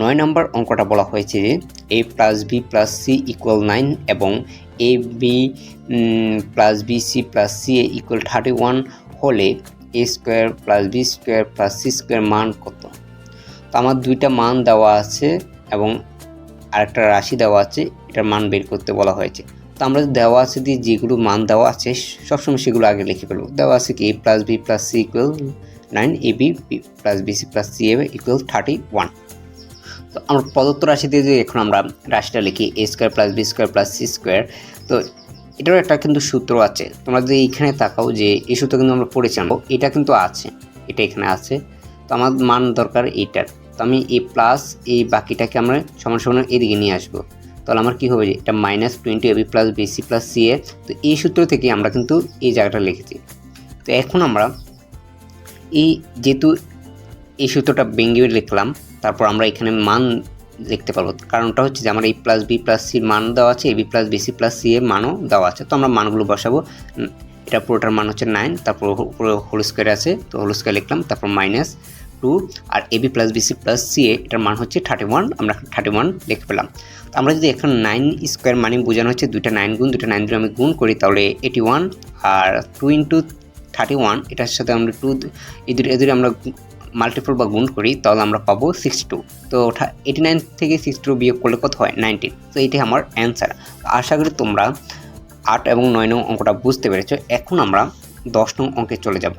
নয় নম্বর অঙ্কটা বলা হয়েছে যে A plus B plus C equal nine এবং A B plus B C plus C A equal thirty one হলে A square plus B square plus C square মান কত? তো আমার দুইটা মান দেওয়া আছে এবং আরেকটা রাশি দেওয়া আছে, এটার মান বের করতে বলা হয়েছে। তো আমরা দেওয়া আছে দিয়ে যেগুলো মান দেওয়া আছে, সবসময় সেগুলো আগে লিখে ফেলব। দেওয়া আছে কি A plus B plus C equal nine A B plus B C plus C A equal thirty one তো আমরা প্রদত্ত রাশি দিয়ে যদি এখন আমরা রাশিটা লিখি A square plus B square plus C square তো এটারও একটা কিন্তু সূত্র আছে। তোমরা যদি এইখানে তাকাও যে এই সূত্র কিন্তু আমরা পড়েছিলাম এটা কিন্তু আছে, এটা এখানে আছে। তো আমার মান দরকার এইটার। তো আমি এ প্লাস এই বাকিটাকে আমরা সমান সমান এদিকে নিয়ে আসব। তাহলে আমার কী হবে যে এটা minus twenty AB plus BC plus C A তো এই সূত্র থেকে আমরা কিন্তু এই জায়গাটা লিখেছি। তো এখন আমরা এই যেহেতু এই সূত্রটা ভেঙে লিখলাম তারপর আমরা এখানে মান লিখতে পারব কারণটা হচ্ছে যে আমার এই প্লাস বি প্লাস সির মান দেওয়া আছে A B plus BC plus C এর মানও দেওয়া আছে। তো আমরা মানগুলো বসাবো। এটা পুরোটার মান হচ্ছে নাইন তারপর পুরো হোল স্কোয়ার আছে, তো হোল স্কোয়ার লিখলাম, তারপর minus two R A B plus BC plus C A এটার মান হচ্ছে থার্টি ওয়ান আমরা থার্টি ওয়ান লিখে পেলাম। তো আমরা যদি এখন নাইন স্কোয়ার মানে বোঝানো হচ্ছে দুইটা নাইন গুণ, দুইটা নাইন যদি আমি গুণ করি, তাহলে এইটি ওয়ান আর টু ইন্টু থার্টি ওয়ান এটার সাথে আমরা টু এদের এদের আমরা মাল্টিপল বা গুণ করি, তাহলে আমরা পাবো সিক্সটি টু তো এইটি নাইন থেকে সিক্সটি টু বিয়োগ করলে কত হয়? নাইনটিন তো এটি আমার অ্যান্সার আশা করি তোমরা আট এবং নয় নং অঙ্কটা বুঝতে পেরেছ। এখন আমরা দশ নং অঙ্কে চলে যাব।